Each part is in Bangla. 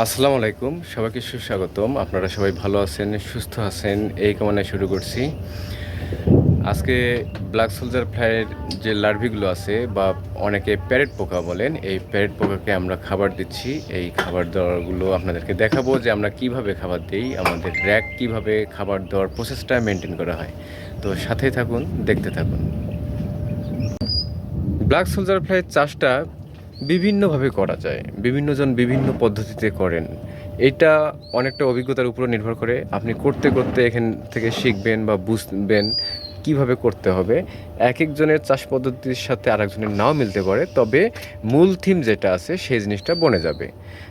আসসালামু আলাইকুম, সবাইকে সুস্বাগতম। আপনারা সবাই ভালো আছেন, সুস্থ আছেন, এই কামনায় শুরু করছি। আজকে ব্ল্যাক সোলজার ফ্লাইয়ের যে লার্ভিগুলো আছে, বা অনেকে প্যারেট পোকা বলেন, এই প্যারেট পোকাকে আমরা খাবার দিচ্ছি। এই খাবার দেওয়ারগুলো আপনাদেরকে দেখাবো যে আমরা কীভাবে খাবার দিই, আমাদের র্যাক কীভাবে খাবার দেওয়ার প্রসেসটা মেনটেন করা হয়। তো সাথে থাকুন, দেখতে থাকুন। ব্ল্যাক সোলজার ফ্লাইয়ের চাষটা বিভিন্নভাবে করা যায়। বিভিন্নজন বিভিন্ন পদ্ধতিতে করেন। এটা অনেকটা অভিজ্ঞতার উপর নির্ভর করে। আপনি করতে করতে এখান থেকে শিখবেন বা বুঝবেন কীভাবে করতে হবে। এক একজনের চাষ পদ্ধতির সাথে আরেকজনের নাও মিলতে পারে, তবে মূল থিম যেটা আছে, সেই জিনিসটা বনে যাবে।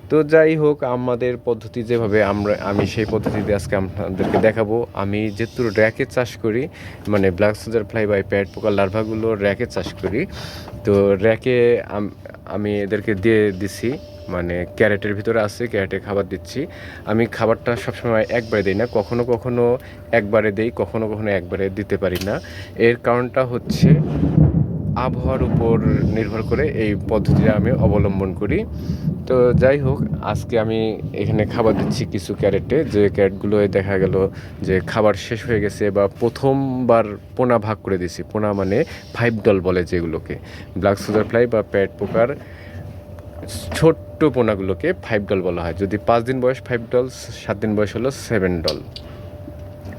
তো যাই হোক, আমাদের পদ্ধতি যেভাবে আমরা, আমি সেই পদ্ধতিতে আজকে আপনাদেরকে দেখাবো। আমি যেহেতু র্যাকে চাষ করি মানে ব্ল্যাক সোজার ফ্লাই বাই প্যাড পোকার লার্ভাগুলো র্যাকে চাষ করি, তো র্যাকে আম- এদেরকে দিয়ে দিছি মানে ক্যারেটের ভিতরে আছে, ক্যারেটে খাবার দিচ্ছি। আমি খাবারটা সবসময় একবারে দিই না, কখনো কখনো একবারে দিই, কখনো কখনো একবারে দিতে পারি না। এর কারণটা হচ্ছে আবহাওয়ার উপর নির্ভর করে এই পদ্ধতিটা আমি অবলম্বন করি। তো যাই হোক, আজকে আমি এখানে খাবার দিচ্ছি কিছু ক্যারেটে। যে ক্যারেটগুলো দেখা গেল যে খাবার শেষ হয়ে গেছে বা প্রথমবার পোনা ভাগ করে দিছি পোনা মানে ফাইভ ডল বলে যেগুলোকে। ব্ল্যাক সুগার ফ্লাই বা প্যাড পোকার ছোট্ট পোনাগুলোকে ফাইভ ডল বলা হয়। যদি পাঁচ দিন বয়স, ফাইভ ডল, সাত দিন বয়স হলো সেভেন ডল।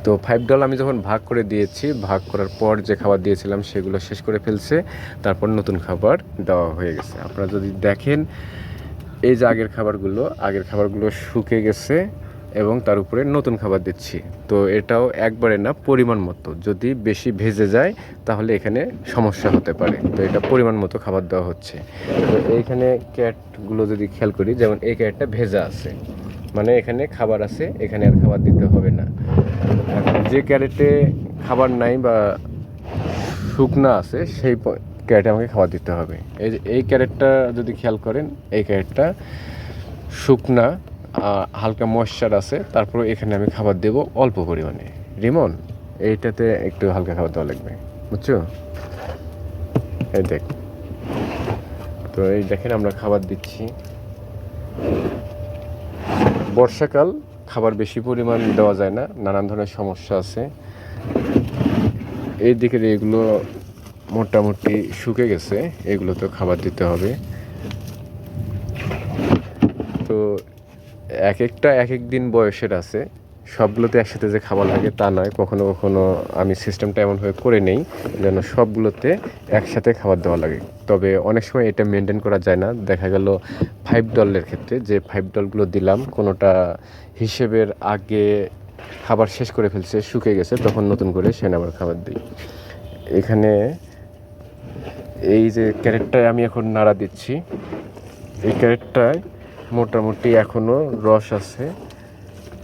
তো ফাইভ ডল আমি যখন ভাগ করে দিয়েছি, ভাগ করার পর যে খাবার দিয়েছিলাম সেগুলো শেষ করে ফেলছে, তারপর নতুন খাবার দেওয়া হয়ে গেছে। আপনারা যদি দেখেন, এই যে আগের খাবারগুলো আগের খাবারগুলো শুকে গেছে এবং তার উপরে নতুন খাবার দিচ্ছি। তো এটাও একবারে না, পরিমাণ মতো। যদি বেশি ভেজে যায়, তাহলে এখানে সমস্যা হতে পারে। তো এটা পরিমাণ মতো খাবার দেওয়া হচ্ছে। তো এইখানে ক্যাটগুলো যদি খেয়াল করি, যেমন এই ক্যাটটা ভেজা আছে। মানে এখানে খাবার আছে, এখানে আর খাবার দিতে হবে না। যে ক্যারেটে খাবার নাই বা শুকনা আছে, সেই ক্যারেটে আমাকে খাবার দিতে হবে। এই এই ক্যারেটটা যদি খেয়াল করেন, এই ক্যারেটটা শুকনা হালকা ময়শ্চার আছে, তারপর এখানে আমি খাবার দেব অল্প পরিমাণে। রিমন, এইটাতে একটু হালকা খাবার দেওয়া লাগবে, বুঝছ? এই দেখ। তো এই দেখেন, আমরা খাবার দিচ্ছি। বর্ষাকাল খাবার বেশি পরিমাণ দেওয়া যায় না, নানান ধরনের সমস্যা আছে। এই দিকের এগুলো মোটামুটি শুকে গেছে, এগুলো তো খাবার দিতে হবে। তো এক একটা এক এক দিন বয়সের আছে। সবগুলোতে একসাথে যে খাবার লাগে তা নয়, কখনো কখনো আমি সিস্টেমটা এমনভাবে করে নেই যেন সবগুলোতে একসাথে খাবার দেওয়া লাগে। তবে অনেক সময় এটা মেনটেন করা যায় না। দেখা গেল ফাইভ ডলের ক্ষেত্রে যে ফাইভ ডলগুলো দিলাম, কোনোটা হিসেবের আগে খাবার শেষ করে ফেলছে শুকে গেছে, তখন নতুন করে সেন আবার খাবার দিই। এখানে এই যে ক্যারেটটায় আমি এখন নাড়া দিচ্ছি। এই ক্যারেটটায় মোটামুটি এখনও রস আছে।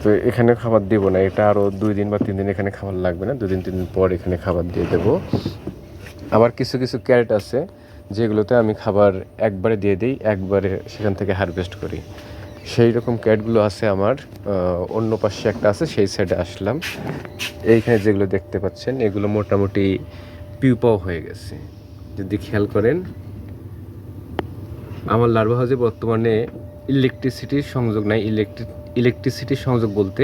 তো এখানে খাবার দেবো না। এটা আরও দুই দিন বা তিন দিন এখানে খাবার লাগবে না। দুদিন, তিন দিন পর এখানে খাবার দিয়ে দেবো। আবার কিছু কিছু ক্যারেট আছে, যেগুলোতে আমি খাবার একবারে দিয়ে দিই, একবারে সেখান থেকে হারভেস্ট করি। সেই রকম ক্যাটগুলো আছে আমার। অন্য পাশে একটা আছে, সেই সাইডে আসলাম। এইখানে যেগুলো দেখতে পাচ্ছেন, এগুলো মোটামুটি পিউপাও হয়ে গেছে। যদি খেয়াল করেন, আমার লার্ভা হাউসে বর্তমানে ইলেকট্রিসিটির সংযোগ নাই। ইলেকট্রিক ইলেকট্রিসিটির সংযোগ বলতে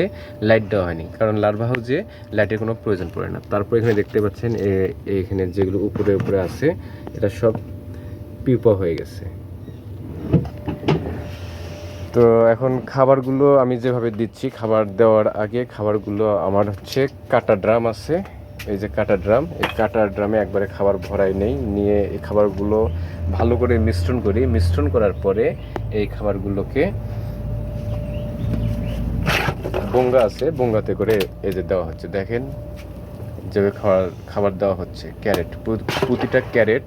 লাইট দেওয়া হয়নি। কারণ লার্ভা হাউসে লাইটের কোনো প্রয়োজন পড়ে না। তারপর এখানে দেখতে পাচ্ছেন এখানে যেগুলো উপরে উপরে আছে, এটা সব পিউপা হয়ে গেছে। তো এখন খাবারগুলো আমি যেভাবে দিচ্ছি, খাবার দেওয়ার আগে খাবারগুলো আমার হচ্ছে কাটা ড্রাম আছে। এই যে কাটা ড্রাম এই কাটা ড্রামে একবারে খাবার ভরাই নেই। নিয়ে এই খাবারগুলো ভালো করে মিশ্রণ করি। মিশ্রণ করার পরে এই খাবারগুলোকে বঙ্গা আছে, বঙ্গাতে করে এই যে দেওয়া হচ্ছে, দেখেন যেভাবে খাবার খাবার দেওয়া হচ্ছে, ক্যারেট প্রতিটা ক্যারেট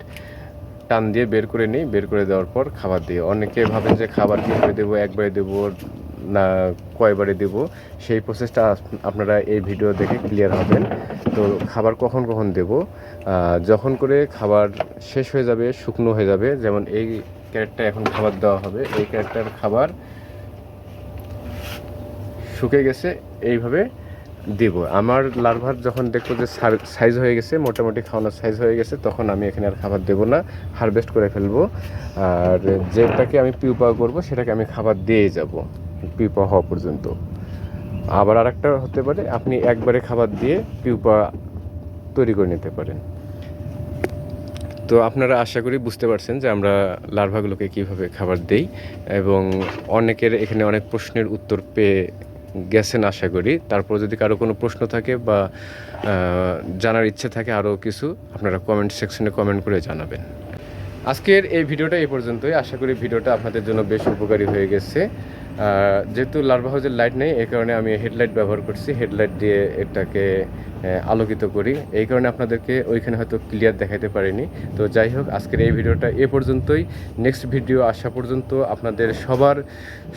টান দিয়ে বের করে নিই, বের করে দেওয়ার পর খাবার দিই অনেকে ভাবেন যে খাবার কীভাবে দেবো, একবারে দেবো না কয়বারে দেব, সেই প্রসেসটা আপনারা এই ভিডিও দেখে ক্লিয়ার হবেন। তো খাবার কখন কখন দেব? যখন করে খাবার শেষ হয়ে যাবে, শুকনো হয়ে যাবে, যেমন এই ক্যারেটটা এখন খাবার দেওয়া হবে, এই ক্যারেটটার খাবার শুকে গেছে, এইভাবে দেব। আমার লার্ভার যখন দেখব যে সাইজ হয়ে গেছে, মোটামুটি খাওয়ানোর সাইজ হয়ে গেছে, তখন আমি এখানে আর খাবার দেবো না হারভেস্ট করে ফেলব। আর যেটাকে আমি পিউপা করব, সেটাকে আমি খাবার দিয়ে যাব পিউপা হওয়া পর্যন্ত। আবার আরেকটা হতে পারে, আপনি একবারে খাবার দিয়ে পিউপা তৈরি করে নিতে পারেন। তো আপনারা আশা করি বুঝতে পারছেন যে আমরা লার্ভাগুলোকে কীভাবে খাবার দেই, এবং অনেকের এখানে অনেক প্রশ্নের উত্তর পেয়ে গেছেন আশা করি। তারপর যদি কারও কোনো প্রশ্ন থাকে বা জানার ইচ্ছে থাকে আরও কিছু, আপনারা কমেন্ট সেকশনে কমেন্ট করে জানাবেন। আজকের এই ভিডিওটা এই পর্যন্তই। আশা করি ভিডিওটা আপনাদের জন্য বেশ উপকারী হয়ে গেছে। যেহেতু লার্ভা হাউজের লাইট নেই, এই কারণে আমি হেডলাইট ব্যবহার করছি। হেডলাইট দিয়ে এটাকে আলোকিত করি। এই কারণে আপনাদেরকে ওইখানে হয়তো ক্লিয়ার দেখাতে পারিনি। তো যাই হোক, আজকের এই ভিডিওটা এ পর্যন্তই। নেক্সট ভিডিও আসা পর্যন্ত আপনাদের সবার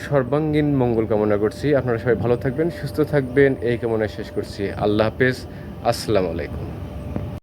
সর্বাঙ্গীন মঙ্গল কামনা করছি। আপনারা সবাই ভালো থাকবেন, সুস্থ থাকবেন। এই কামনায় শেষ করছি। আল্লাহ হাফেজ। আসসালামু আলাইকুম।